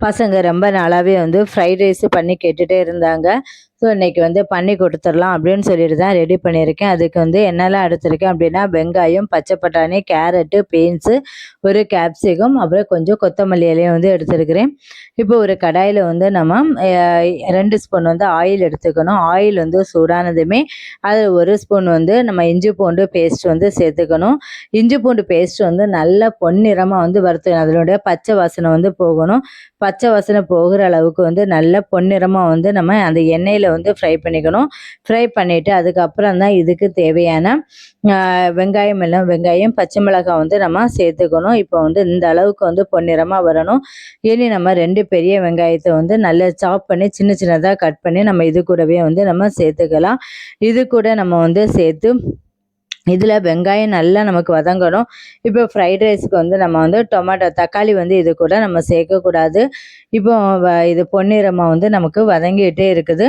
பசங்க ரொம்ப நாளாகவே வந்து ஃப்ரைட் ரைஸ் பண்ணி கேட்டுகிட்டே இருந்தாங்க. ஸோ இன்றைக்கி வந்து பண்ணி கொடுத்துடலாம் அப்படின்னு சொல்லிட்டு தான் ரெடி பண்ணியிருக்கேன். அதுக்கு வந்து என்னெல்லாம் எடுத்திருக்கேன் அப்படின்னா வெங்காயம் பச்சை பட்டாணி கேரட்டு பீன்ஸு ஒரு கேப்சிகம் அப்புறம் கொஞ்சம் கொத்தமல்லி இலையும் வந்து எடுத்துருக்கிறேன். இப்போ ஒரு கடாயில் வந்து நம்ம ரெண்டு ஸ்பூன் வந்து ஆயில் எடுத்துக்கணும். ஆயில் வந்து சூடானதுமே அது ஒரு ஸ்பூன் வந்து நம்ம இஞ்சி பூண்டு பேஸ்ட் வந்து சேர்த்துக்கணும். இஞ்சி பூண்டு பேஸ்ட் வந்து நல்ல பொன்னிறமாக வந்து வறுத்துக்கணும். அதனுடைய பச்சை வாசனை வந்து போகணும். பச்சை வாசனை போகிற அளவுக்கு வந்து நல்ல பொன்னிறமாக வந்து நம்ம அந்த எண்ணெயில் வந்து ஃப்ரை பண்ணிக்கணும். ஃப்ரை பண்ணிவிட்டு அதுக்கப்புறம் தான் இதுக்கு தேவையான வெங்காயம் எல்லாம் வெங்காயம் பச்சை மிளகாய் வந்து நம்ம சேர்த்துக்கணும். இப்போ வந்து இந்த அளவுக்கு வந்து பொன்னிறமாக வரணும். இனி நம்ம ரெண்டு பெரிய வெங்காயத்தை வந்து நல்லா சாப் பண்ணி சின்ன சின்னதாக கட் பண்ணி நம்ம இது கூடவே வந்து நம்ம சேர்த்துக்கலாம். இது கூட நம்ம வந்து சேர்த்து இதில் வெங்காயம் நல்லா நமக்கு வதங்கணும். இப்போ ஃப்ரைட் ரைஸ்க்கு வந்து நம்ம வந்து டொமேட்டோ தக்காளி வந்து இது கூட நம்ம சேர்க்கக்கூடாது. இப்போ வ- இது பொன்னிறமாக வந்து நமக்கு வதங்கிட்டே இருக்குது.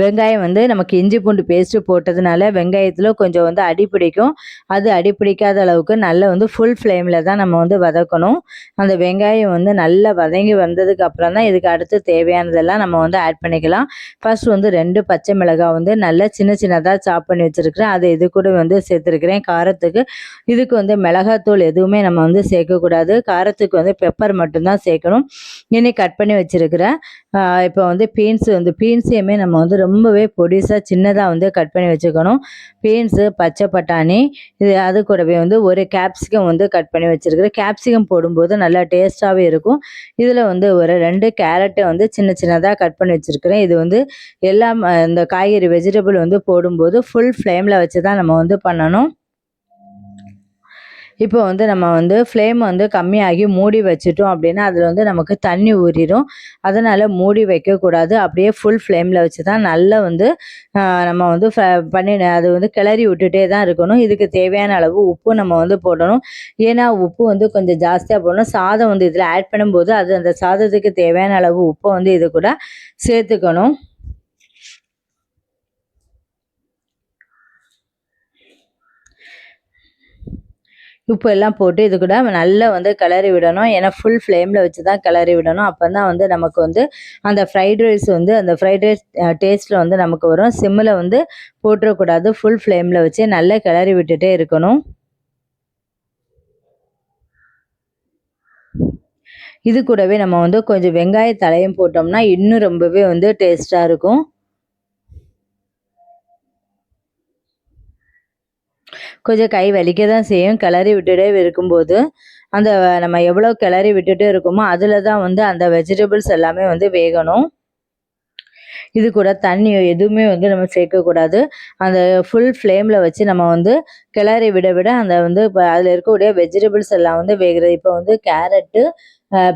வெங்காயம் வந்து நமக்கு இஞ்சி பூண்டு பேஸ்ட்டு போட்டதுனால வெங்காயத்தில் கொஞ்சம் வந்து அடி பிடிக்கும். அது அடி பிடிக்காத அளவுக்கு நல்லா வந்து ஃபுல் ஃப்ளேமில் தான் நம்ம வந்து வதக்கணும். அந்த வெங்காயம் வந்து நல்லா வதங்கி வந்ததுக்கு அப்புறம் தான் இதுக்கு அடுத்து தேவையானதெல்லாம் நம்ம வந்து ஆட் பண்ணிக்கலாம். ஃபர்ஸ்ட் வந்து ரெண்டு பச்சை மிளகாய் வந்து நல்லா சின்ன சின்னதாக சாப் பண்ணி வச்சுருக்கிறேன். அதை இது கூட வந்து சேர்த்துருக்கிறேன். காரத்துக்கு இதுக்கு வந்து மிளகாத்தூள் எதுவுமே நம்ம வந்து சேர்க்கக்கூடாது. காரத்துக்கு வந்து பெப்பர் மட்டும்தான் சேர்க்கணும். இனி கட் பண்ணி வச்சுருக்கிறேன். இப்போ வந்து பீன்ஸ் வந்து பீன்ஸையுமே நம்ம வந்து ரொம்பவே பொடிசாக சின்னதாக வந்து கட் பண்ணி வச்சுக்கணும். பீன்ஸு பச்சை பட்டாணி இது அது கூடவே வந்து ஒரு கேப்சிகம் வந்து கட் பண்ணி வச்சுருக்கிறேன் கேப்சிகம் போடும்போது நல்லா டேஸ்ட்டாகவே இருக்கும். இதில் வந்து ஒரு ரெண்டு கேரட்டை வந்து சின்ன சின்னதாக கட் பண்ணி வச்சுருக்கிறேன். இது வந்து எல்லாம் இந்த காய்கறி வெஜிடபிள் வந்து போடும்போது ஃபுல் ஃப்ளேமில் வச்சு தான் நம்ம வந்து பண்ணணும். இப்போ வந்து நம்ம வந்து ஃப்ளேம் வந்து கம்மியாகி மூடி வச்சுட்டோம் அப்படின்னா அதில் வந்து நமக்கு தண்ணி ஊறிடும் அதனால் மூடி வைக்கக்கூடாது. அப்படியே ஃபுல் ஃப்ளேமில் வச்சு தான் நல்லா வந்து நம்ம வந்து பண்ணி அது வந்து கிளறி விட்டுட்டே தான் இருக்கணும். இதுக்கு தேவையான அளவு உப்பு நம்ம வந்து போடணும். ஏன்னா உப்பு வந்து கொஞ்சம் ஜாஸ்தியாக போடணும். சாதம் வந்து இதில் ஆட் பண்ணும்போது அது அந்த சாதத்துக்கு தேவையான அளவு உப்பை வந்து இது கூட சேர்த்துக்கணும். உப்பு எல்லாம் போட்டு இது கூட நல்லா வந்து கிளறி விடணும். ஏன்னா ஃபுல் ஃப்ளேமில் வச்சு தான் கிளறி விடணும். அப்போ தான் வந்து நமக்கு வந்து அந்த ஃப்ரைட் ரைஸ் வந்து அந்த ஃப்ரைட் ரைஸ் டேஸ்ட்டில் வந்து நமக்கு வரும். சிம்மில் வந்து போட்டுறக்கூடாது. ஃபுல் ஃப்ளேமில் வச்சு நல்லா கிளறி விட்டுட்டே இருக்கணும். இது கூடவே நம்ம வந்து கொஞ்சம் வெங்காய தலையும் போட்டோம்னா இன்னும் ரொம்பவே வந்து டேஸ்ட்டாக இருக்கும். கொஞ்சம் கை வலிக்க தான் செய்யும். கிளறி விட்டுட்டே இருக்கும்போது அந்த நம்ம எவ்வளோ கிளறி விட்டுட்டே இருக்கோமோ அதில் தான் வந்து அந்த வெஜிடபிள்ஸ் எல்லாமே வந்து வேகணும். இது கூட தண்ணி எதுவுமே வந்து நம்ம சேர்க்கக்கூடாது அந்த ஃபுல் ஃப்ளேமில் வச்சு நம்ம வந்து கிளறி விட விட அந்த வந்து இப்போ அதில் இருக்கக்கூடிய வெஜிடபிள்ஸ் எல்லாம் வந்து வேகிறது. இப்போ வந்து கேரட்டு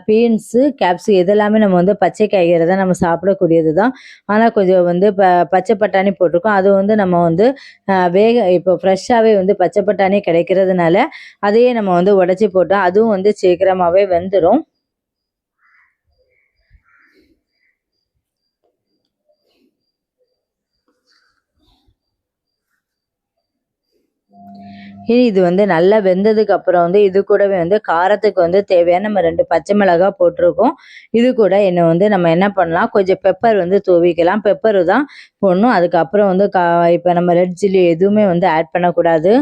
பீன்ஸு கேப்ஸு இதெல்லாமே நம்ம வந்து பச்சை காய்கறி தான் நம்ம சாப்பிடக்கூடியது தான் ஆனால் கொஞ்சம் வந்து ப பச்சை பட்டாணி போட்டிருக்கோம். அது வந்து நம்ம வந்து வேக இப்போ ஃப்ரெஷ்ஷாகவே வந்து பச்சை பட்டாணி கிடைக்கிறதுனால அதையே நம்ம வந்து உடச்சி போட்டோம் அதுவும் வந்து சீக்கிரமாகவே வெந்துடும் இனி இது வந்து நல்லா வெந்ததுக்கு அப்புறம் வந்து இது கூடவே வந்து காரத்துக்கு வந்து தேவையான நம்ம ரெண்டு பச்சை மிளகாய் போட்டிருக்கோம். இது கூட என்ன வந்து நம்ம என்ன பண்ணலாம்? கொஞ்சம் பெப்பர் வந்து தூவிக்கலாம். பெப்பர் தான் போடணும். அதுக்கப்புறம் வந்து கா இப்போ நம்ம ரெட் சில்லி எதுவுமே வந்து ஆட் பண்ணக்கூடாது.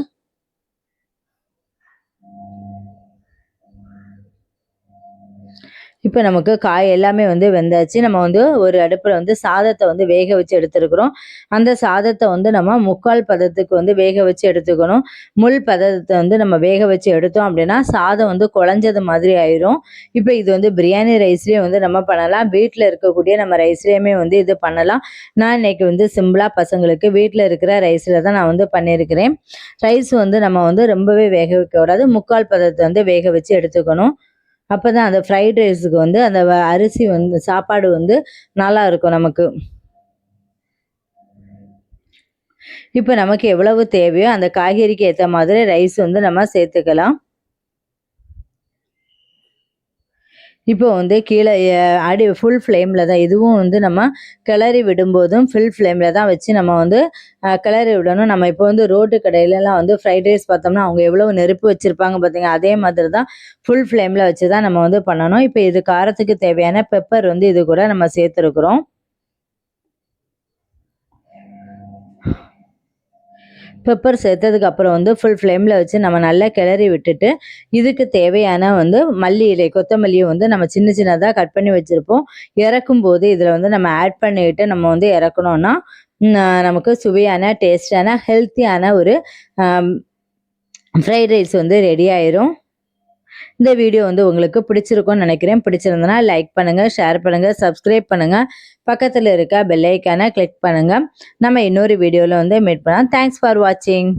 இப்போ நமக்கு காய் எல்லாமே வந்து வெந்தாச்சு. நம்ம வந்து ஒரு அடுப்பில் வந்து சாதத்தை வந்து வேக வச்சு எடுத்துருக்குறோம். அந்த சாதத்தை வந்து நம்ம முக்கால் பதத்துக்கு வந்து வேக வச்சு எடுத்துக்கணும். முள் பதத்தை வந்து நம்ம வேக வச்சு எடுத்தோம் அப்படின்னா சாதம் வந்து குழஞ்சது மாதிரி ஆயிரும். இப்போ இது வந்து பிரியாணி ரைஸ்லேயே வந்து நம்ம பண்ணலாம். வீட்டில் இருக்கக்கூடிய நம்ம ரைஸ்லேயுமே வந்து இது பண்ணலாம். நான் இன்னைக்கு வந்து சிம்பிளாக பசங்களுக்கு வீட்டில் இருக்கிற ரைஸில் தான் நான் வந்து பண்ணியிருக்கிறேன். ரைஸ் வந்து நம்ம வந்து ரொம்பவே வேக வைக்கக்கூடாது. முக்கால் பதத்தை வந்து வேக வச்சு எடுத்துக்கணும். அப்போ தான் அந்த ஃப்ரைட் ரைஸுக்கு வந்து அந்த அரிசி வந்து சாப்பாடு வந்து நல்லா இருக்கும் நமக்கு. இப்போ நமக்கு எவ்வளவு தேவையோ அந்த காய்கறிக்கு ஏற்ற மாதிரி ரைஸ் வந்து நம்ம சேர்த்துக்கலாம். இப்போ வந்து கீழே அடி ஃபுல் ஃப்ளேமில் தான் இதுவும் வந்து நம்ம கிளறி விடும்போதும் ஃபுல் ஃப்ளேமில் தான் வச்சு நம்ம வந்து கிளறி விடணும். நம்ம இப்போ வந்து ரோட்டு கடையிலலாம் வந்து ஃப்ரைட் ரைஸ் பார்த்தோம்னா அவங்க எவ்வளோ நெருப்பு வச்சுருப்பாங்க பார்த்தீங்க? அதே மாதிரி தான் ஃபுல் ஃப்ளேமில் வச்சு தான் நம்ம வந்து பண்ணணும். இப்போ இது காரத்துக்கு தேவையான பெப்பர் வந்து இது கூட நம்ம சேர்த்துருக்குறோம். பெப்பர் சேர்த்ததுக்கு அப்புறம் வந்து ஃபுல் ஃப்ளேமில் வச்சு நம்ம நல்லா கிளறி விட்டுட்டு இதுக்கு தேவையான வந்து மல்லி இலை கொத்தமல்லியை வந்து நம்ம சின்ன சின்னதாக கட் பண்ணி வச்சுருப்போம். இறக்கும் போது இதில் வந்து நம்ம ஆட் பண்ணிக்கிட்டு நம்ம வந்து இறக்கணும்னா நமக்கு சுவையான டேஸ்டான ஹெல்த்தியான ஒரு ஃப்ரைட் ரைஸ் வந்து ரெடி ஆயிரும். இந்த வீடியோ வந்து உங்களுக்கு பிடிச்சிருக்கும்னு நினைக்கிறேன். பிடிச்சிருந்தனா லைக் பண்ணுங்கள் ஷேர் பண்ணுங்கள் சப்ஸ்கிரைப் பண்ணுங்கள் பக்கத்தில் இருக்க பெல் கிளிக் பண்ணுங்கள் நம்ம இன்னொரு வீடியோவில் வந்து மீட் பண்ணலாம். தேங்க்ஸ் ஃபார் வாட்சிங்